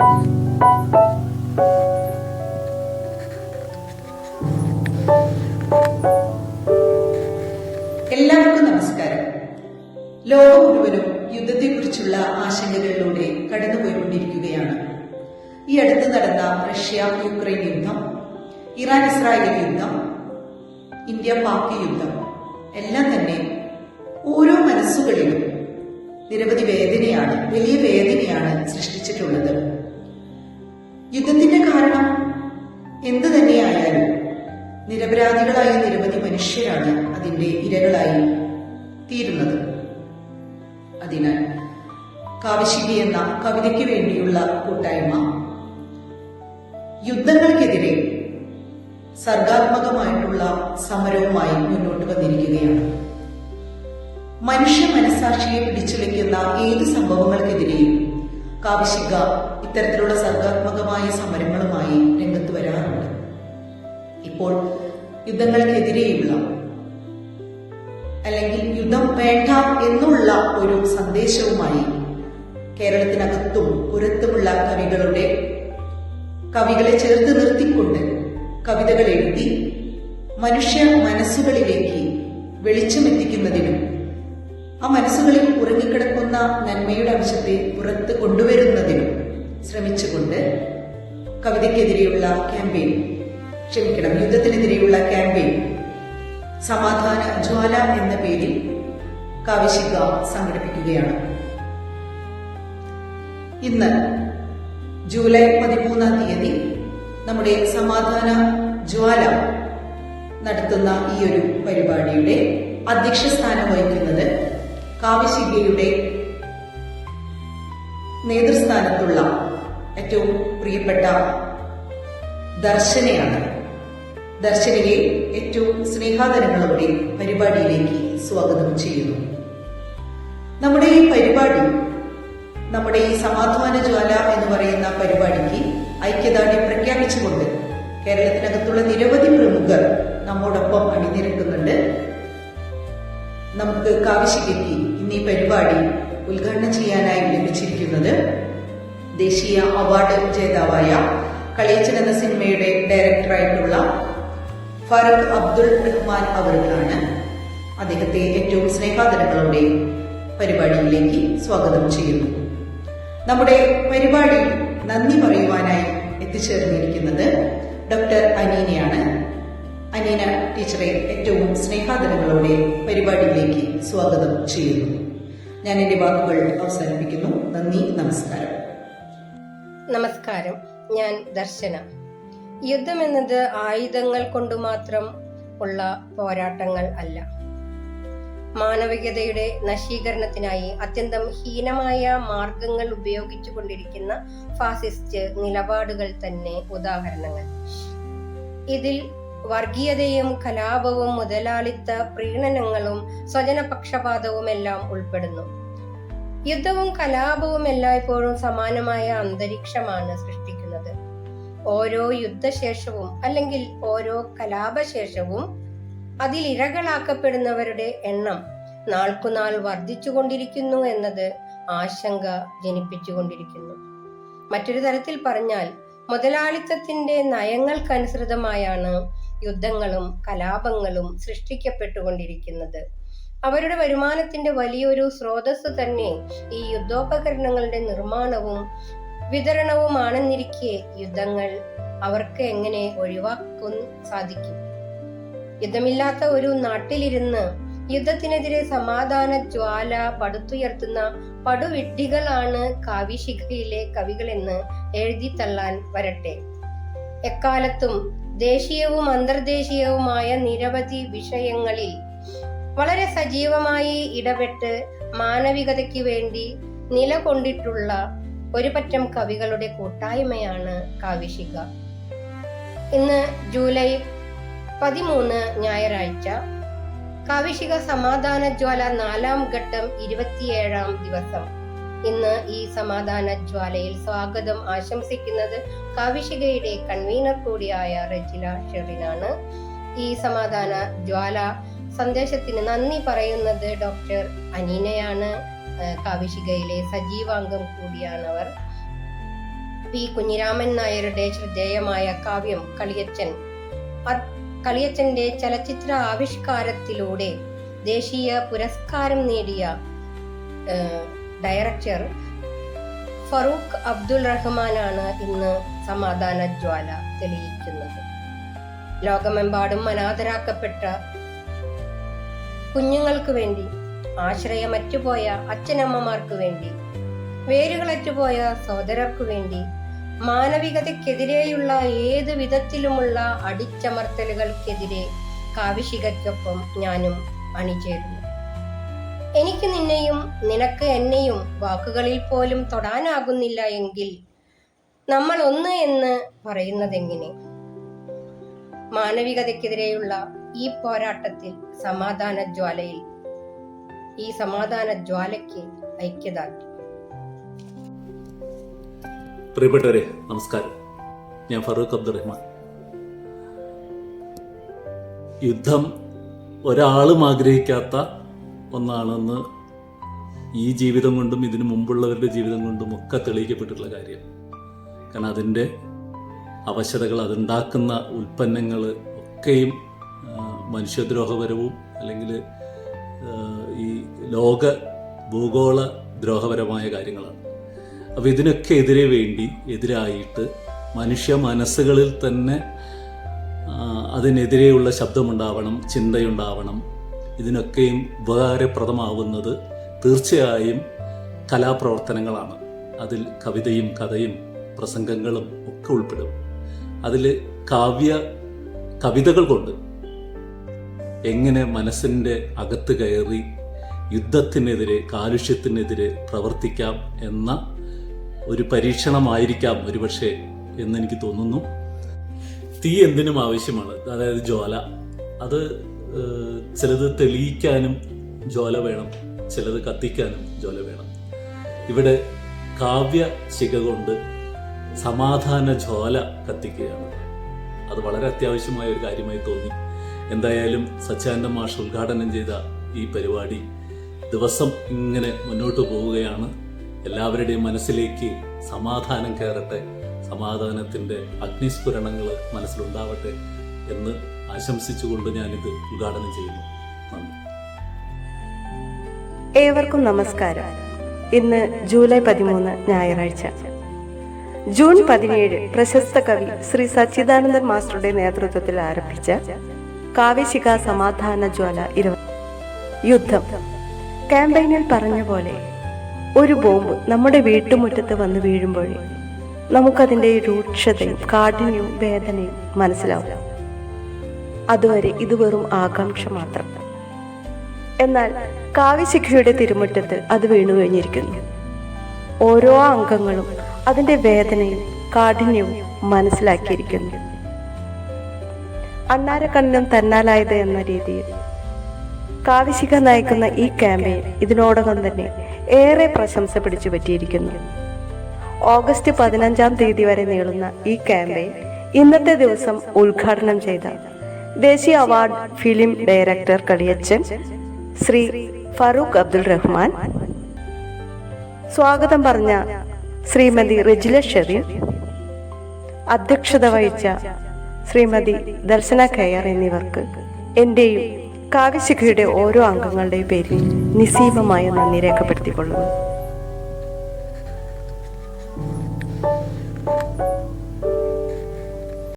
എല്ലാവർക്കും നമസ്കാരം. ലോകം മുഴുവനും യുദ്ധത്തെക്കുറിച്ചുള്ള ആശങ്കകളിലൂടെ കടന്നുപോയിക്കൊണ്ടിരിക്കുകയാണ്. ഈ അടുത്ത് നടന്ന റഷ്യ യുക്രൈൻ യുദ്ധം ഇറാൻ ഇസ്രായേൽ യുദ്ധം ഇന്ത്യ പാക് യുദ്ധം എല്ലാം തന്നെ ഓരോ മനസ്സുകളിലും നിരവധി വേദനയാണ് വലിയ വേദനയാണ് സൃഷ്ടിച്ചിട്ടുള്ളത്. യുദ്ധത്തിന്റെ കാരണം? എന്തു തന്നെയായാലും നിരപരാധികളായ നിരവധി മനുഷ്യരാണ് അതിന്റെ ഇരകളായി തീരുന്നത്. അതിനാൽ കാവശ്യകി എന്ന കവിതയ്ക്ക് വേണ്ടിയുള്ള കൂട്ടായ്മ യുദ്ധങ്ങൾക്കെതിരെ സർഗാത്മകമായിട്ടുള്ള സമരവുമായി മുന്നോട്ട് വന്നിരിക്കുകയാണ്. മനുഷ്യ മനസാക്ഷിയെ പിടിച്ചുലയ്ക്കുന്ന ഏത് സംഭവങ്ങൾക്കെതിരെയും കാവശ്യക ഇത്തരത്തിലുള്ള സർഗാത്മകമായ സമരങ്ങളുമായി രംഗത്ത് വരാറുണ്ട്. ഇപ്പോൾ യുദ്ധങ്ങൾക്കെതിരെയുള്ള അല്ലെങ്കിൽ യുദ്ധം വേണ്ട എന്നുള്ള ഒരു സന്ദേശവുമായി കേരളത്തിനകത്തും പുറത്തുമുള്ള കവികളുടെ കവികളെ ചേർത്ത് നിർത്തിക്കൊണ്ട് കവിതകൾ എഴുതി മനുഷ്യ മനസ്സുകളിലേക്ക് വെളിച്ചമെത്തിക്കുന്നതിനും ആ മനസ്സുകളിൽ ഉറങ്ങിക്കിടക്കുന്ന നന്മയുടെ അംശത്തെ പുറത്ത് കൊണ്ടുവരുന്നതിനും ശ്രമിച്ചുകൊണ്ട് കവിതയ്ക്കെതിരെയുള്ള ക്യാമ്പയിൻ ക്ഷമിക്കണം യുദ്ധത്തിനെതിരെയുള്ള ക്യാമ്പയിൻ സമാധാന ജ്വാല എന്ന പേരിൽ കാവിശിക സംഘടിപ്പിക്കുകയാണ്. ഇന്ന് ജൂലൈ പതിമൂന്നാം തീയതി നമ്മുടെ സമാധാന ജ്വാല നടത്തുന്ന ഈ ഒരു പരിപാടിയുടെ അധ്യക്ഷ സ്ഥാനം വഹിക്കുന്നത് കാവശ്യകയുടെ നേതൃസ്ഥാനത്തുള്ള ഏറ്റവും പ്രിയപ്പെട്ട ദർശനയാണ്. ദർശനയെ ഏറ്റവും സ്നേഹാദരങ്ങളോടെ പരിപാടിയിലേക്ക് സ്വാഗതം ചെയ്യുന്നു. നമ്മുടെ ഈ പരിപാടി നമ്മുടെ ഈ സമാധാന ജ്വാല എന്ന് പറയുന്ന പരിപാടിക്ക് ഐക്യദാർഢ്യം പ്രഖ്യാപിച്ചുകൊണ്ട് കേരളത്തിനകത്തുള്ള നിരവധി പ്രമുഖർ നമ്മോടൊപ്പം അണിനിരക്കുന്നുണ്ട്. നമുക്ക് കാവശ്യകയ്ക്ക് ഇന്ന് ഈ പരിപാടി ഉദ്ഘാടനം ചെയ്യാനായി ലഭിച്ചിരിക്കുന്നത് ദേശീയ അവാർഡ് ജേതാവായ കളിയച്ചൻ എന്ന സിനിമയുടെ ഡയറക്ടറായിട്ടുള്ള ഫറൂഖ് അബ്ദുൾ റഹ്മാൻ അവർക്കാണ് അദ്ദേഹത്തെ ഏറ്റവും സ്നേഹാദരങ്ങളോടെ പരിപാടിയിലേക്ക് സ്വാഗതം ചെയ്യുന്നു. നമ്മുടെ പരിപാടി നന്ദി പറയുവാനായി എത്തിച്ചേർന്നിരിക്കുന്നത് ഡോക്ടർ അനീനയാണ്. അനീന ടീച്ചറെ ഏറ്റവും സ്നേഹാദരങ്ങളോടെ പരിപാടിയിലേക്ക് സ്വാഗതം ചെയ്യുന്നു. ഞാൻ എന്റെ വാക്കുകൾ അവസാനിപ്പിക്കുന്നു. നന്ദി നമസ്കാരം. നമസ്കാരം. ഞാൻ ദർശന. യുദ്ധം എന്നത് ആയുധങ്ങൾ കൊണ്ട് മാത്രം ഉള്ള പോരാട്ടങ്ങൾ അല്ല. മാനവികതയുടെ നശീകരണത്തിനായി അത്യന്തം ഹീനമായ മാർഗങ്ങൾ ഉപയോഗിച്ചു കൊണ്ടിരിക്കുന്ന ഫാസിസ്റ്റ് നിലപാടുകൾ തന്നെ ഉദാഹരണങ്ങൾ. ഇതിൽ വർഗീയതയും കലാപവും മുതലാളിത്ത പ്രീണനങ്ങളും സ്വജനപക്ഷപാതവും എല്ലാം ഉൾപ്പെടുന്നു. യുദ്ധവും കലാപവും എല്ലായ്പ്പോഴും സമാനമായ അന്തരീക്ഷമാണ് സൃഷ്ടിക്കുന്നത്. ഓരോ യുദ്ധശേഷവും അല്ലെങ്കിൽ ഓരോ കലാപശേഷവും അതിൽ ഇരകളാക്കപ്പെടുന്നവരുടെ എണ്ണം നാൾക്കുനാൾ വർദ്ധിച്ചുകൊണ്ടിരിക്കുന്നു എന്നത് ആശങ്ക ജനിപ്പിച്ചുകൊണ്ടിരിക്കുന്നു. മറ്റൊരു തരത്തിൽ പറഞ്ഞാൽ മുതലാളിത്തത്തിന്റെ നയങ്ങൾക്കനുസൃതമായാണ് യുദ്ധങ്ങളും കലാപങ്ങളും സൃഷ്ടിക്കപ്പെട്ടുകൊണ്ടിരിക്കുന്നത്. അവരുടെ വരുമാനത്തിന്റെ വലിയൊരു സ്രോതസ് തന്നെ ഈ യുദ്ധോപകരണങ്ങളുടെ നിർമ്മാണവും വിതരണവുമാണെന്നിരിക്കെ യുദ്ധങ്ങൾ അവർക്ക് എങ്ങനെ ഒഴിവാക്കാൻ സാധിക്കും? യുദ്ധമില്ലാത്ത ഒരു നാട്ടിലിരുന്ന് യുദ്ധത്തിനെതിരെ സമാധാന ജ്വാല പടുത്തുയർത്തുന്ന പടുവിഡ്ഢികളാണ് കാവ്യശിഖയിലെ കവികളെന്ന് എഴുതി തള്ളാൻ വരട്ടെ. എക്കാലത്തും ദേശീയവും അന്തർദേശീയവുമായ നിരവധി വിഷയങ്ങളിൽ വളരെ സജീവമായി ഇടപെട്ട് മാനവികതയ്ക്ക് വേണ്ടി നിലകൊണ്ടിട്ടുള്ള ഒരുപറ്റം കവികളുടെ കൂട്ടായ്മയാണ് കാവിശിക ഇന്ന് ജൂലൈ പതിമൂന്ന് ഞായറാഴ്ച കാവിശിക സമാധാന ജ്വാല നാലാം ഘട്ടം ഇരുപത്തിയേഴാം ദിവസം. ഇന്ന് ഈ സമാധാന ജ്വാലയിൽ സ്വാഗതം ആശംസിക്കുന്നത് കാവിശികയുടെ കൺവീനർ കൂടിയായ റജില ഷെറിനാണ്. ഈ സമാധാന ജ്വാല സന്ദേശത്തിന് നന്ദി പറയുന്നത് ഡോക്ടർ അനീനയാണ്. കാവിശികയിലെ സജീവാംഗം കൂടിയാണവർ. പി കുഞ്ഞിരാമൻ നായരുടെ ശ്രദ്ധേയമായ കാവ്യം കളിയച്ചൻ. കളിയച്ചന്റെ ചലച്ചിത്ര ആവിഷ്കാരത്തിലൂടെ ദേശീയ പുരസ്കാരം നേടിയ ഡയറക്ടർ ഫറൂഖ് അബ്ദുൾ റഹ്മാനാണ് ഇന്ന് സമാധാന ജ്വാല തെളിയിക്കുന്നത്. ലോകമെമ്പാടും അനാഥരാക്കപ്പെട്ട കുഞ്ഞുങ്ങൾക്ക് വേണ്ടി ആശ്രയമറ്റുപോയ അച്ഛനമ്മമാർക്ക് വേണ്ടി വേരുകളറ്റുപോയ സഹോദരർക്കു വേണ്ടി മാനവികതയ്ക്കെതിരെയുള്ള ഏത് വിധത്തിലുമുള്ള അടിച്ചമർത്തലുകൾക്കെതിരെ കാവിശികൾക്കൊപ്പം ഞാനും അണിചേരുന്നു. എനിക്ക് നിന്നെയും നിനക്ക് എന്നെയും വാക്കുകളിൽ പോലും തൊടാനാകുന്നില്ല എങ്കിൽ നമ്മൾ ഒന്ന് എന്ന് പറയുന്നതെങ്ങനെ? മാനവികതയ്ക്കെതിരെയുള്ള ഈ പോരാട്ടത്തിൽ സമാധാന ജ്വാലയിൽ ഈ സമാധാന ജ്വാലയ്ക്ക് ഐക്യദാർഢ്യം. പ്രിയപ്പെട്ടവരെ നമസ്കാരം. ഞാൻ ഫറൂഖ് അബ്ദുറഹ്മാൻ. യുദ്ധം ഒരാളും ആഗ്രഹിക്കാത്ത ഒന്നാണെന്ന് ഈ ജീവിതം കൊണ്ടും ഇതിനു മുമ്പുള്ളവരുടെ ജീവിതം കൊണ്ടും ഒക്കെ തെളിയിക്കപ്പെട്ടിട്ടുള്ള കാര്യം. കാരണം അതിന്റെ അവശതകൾ അതുണ്ടാക്കുന്ന ഉൽപ്പന്നങ്ങൾ ഒക്കെയും മനുഷ്യദ്രോഹപരവും അല്ലെങ്കിൽ ഈ ലോക ഭൂഗോള ദ്രോഹപരമായ കാര്യങ്ങളാണ്. അപ്പോൾ ഇതിനൊക്കെ എതിരെ വേണ്ടി എതിരായിട്ട് മനുഷ്യ മനസ്സുകളിൽ തന്നെ അതിനെതിരെയുള്ള ശബ്ദമുണ്ടാവണം ചിന്തയുണ്ടാവണം ഇതിനൊക്കെയും ഉപകാരപ്രദമാവുന്നത് തീർച്ചയായും കലാപ്രവർത്തനങ്ങളാണ്. അതിൽ കവിതയും കഥയും പ്രസംഗങ്ങളും ഒക്കെ ഉൾപ്പെടും. അതിൽ കാവ്യ കവിതകൾ കൊണ്ട് എങ്ങനെ മനസ്സിന്റെ അകത്ത് കയറി യുദ്ധത്തിനെതിരെ കാലുഷ്യത്തിനെതിരെ പ്രവർത്തിക്കാം എന്ന ഒരു പരീക്ഷണമായിരിക്കാം ഒരുപക്ഷെ എന്നെനിക്ക് തോന്നുന്നു. തീ എന്തിനും ആവശ്യമാണ്. അതായത് ജ്വാല. അത് ചിലത് തെളിയിക്കാനും ജ്വാല വേണം ചിലത് കത്തിക്കാനും ജ്വാല വേണം. ഇവിടെ കാവ്യ ശിഖ കൊണ്ട് സമാധാന ജ്വാല കത്തിക്കുകയാണ്. അത് വളരെ അത്യാവശ്യമായ ഒരു കാര്യമായി തോന്നി. എന്തായാലും സച്ചാനന്ദ മാഷ് ഉദ്ഘാടനം ചെയ്ത ഈ പരിപാടി ദിവസം ഇങ്ങനെ മുന്നോട്ട് പോവുകയാണ്. എല്ലാവരുടെയും മനസ്സിലേക്ക് സമാധാനം കയറട്ടെ സമാധാനത്തിന്റെ അഗ്നിസ്ഫുരണങ്ങൾ മനസ്സിലുണ്ടാവട്ടെ എന്ന് ആശംസിച്ചുകൊണ്ട് ഞാനിത് ഉദ്ഘാടനം ചെയ്യുന്നു. ഏവർക്കും നമസ്കാരം. ഇന്ന് ജൂലൈ പതിമൂന്ന് ഞായറാഴ്ച. ജൂൺ പതിനേഴ് പ്രശസ്ത കവി ശ്രീ സച്ചിദാനന്ദൻ മാസ്റ്ററുടെ നേതൃത്വത്തിൽ ആരംഭിച്ച കാവ്യശിക സമാധാന ജ്വാല ഇരുപത് യുദ്ധം. ക്യാമ്പയിനിൽ പറഞ്ഞ പോലെ ഒരു ബോംബ് നമ്മുടെ വീട്ടുമുറ്റത്ത് വന്ന് വീഴുമ്പോഴേ നമുക്കതിന്റെ രൂക്ഷതയും കാഠിന്യവും വേദനയും മനസ്സിലാവും. അതുവരെ ഇത് വെറും ആകാംക്ഷ മാത്രം. എന്നാൽ കാവ്യശിഖയുടെ തിരുമുറ്റത്ത് അത് വീണു കഴിഞ്ഞിരിക്കുന്നു. ഓരോ അംഗങ്ങളും അതിന്റെ വേദനയും കാഠിന്യവും മനസ്സിലാക്കിയിരിക്കുന്നു. അണ്ണാരക്കണ്ണം തന്നാലായത് എന്ന രീതിയിൽ കാവിശിക നയിക്കുന്ന ഈ ക്യാമ്പയിൻ ഇതിനോടകം തന്നെ ഏറെ പ്രശംസ പിടിച്ചു പറ്റിയിരിക്കുന്നു. ഓഗസ്റ്റ് പതിനഞ്ചാം തീയതി വരെ നീളുന്ന ഈ ക്യാമ്പയിൻ ഇന്നത്തെ ദിവസം ഉദ്ഘാടനം ചെയ്ത ദേശീയ award film director Kaliyachan Shri Farooq Abdul Rahman. സ്വാഗതം പറഞ്ഞ ശ്രീമതി റെജില ഷെറിൻ. അധ്യക്ഷത വഹിച്ച ശ്രീമതി ദർശന കയ്യർ എന്നിവർക്ക് എന്റെയും കാവ്യശിഖയുടെ ഓരോ അംഗങ്ങളുടെയും പേരിൽ നിസീമമായ നന്ദി രേഖപ്പെടുത്തിക്കൊള്ളുന്നു.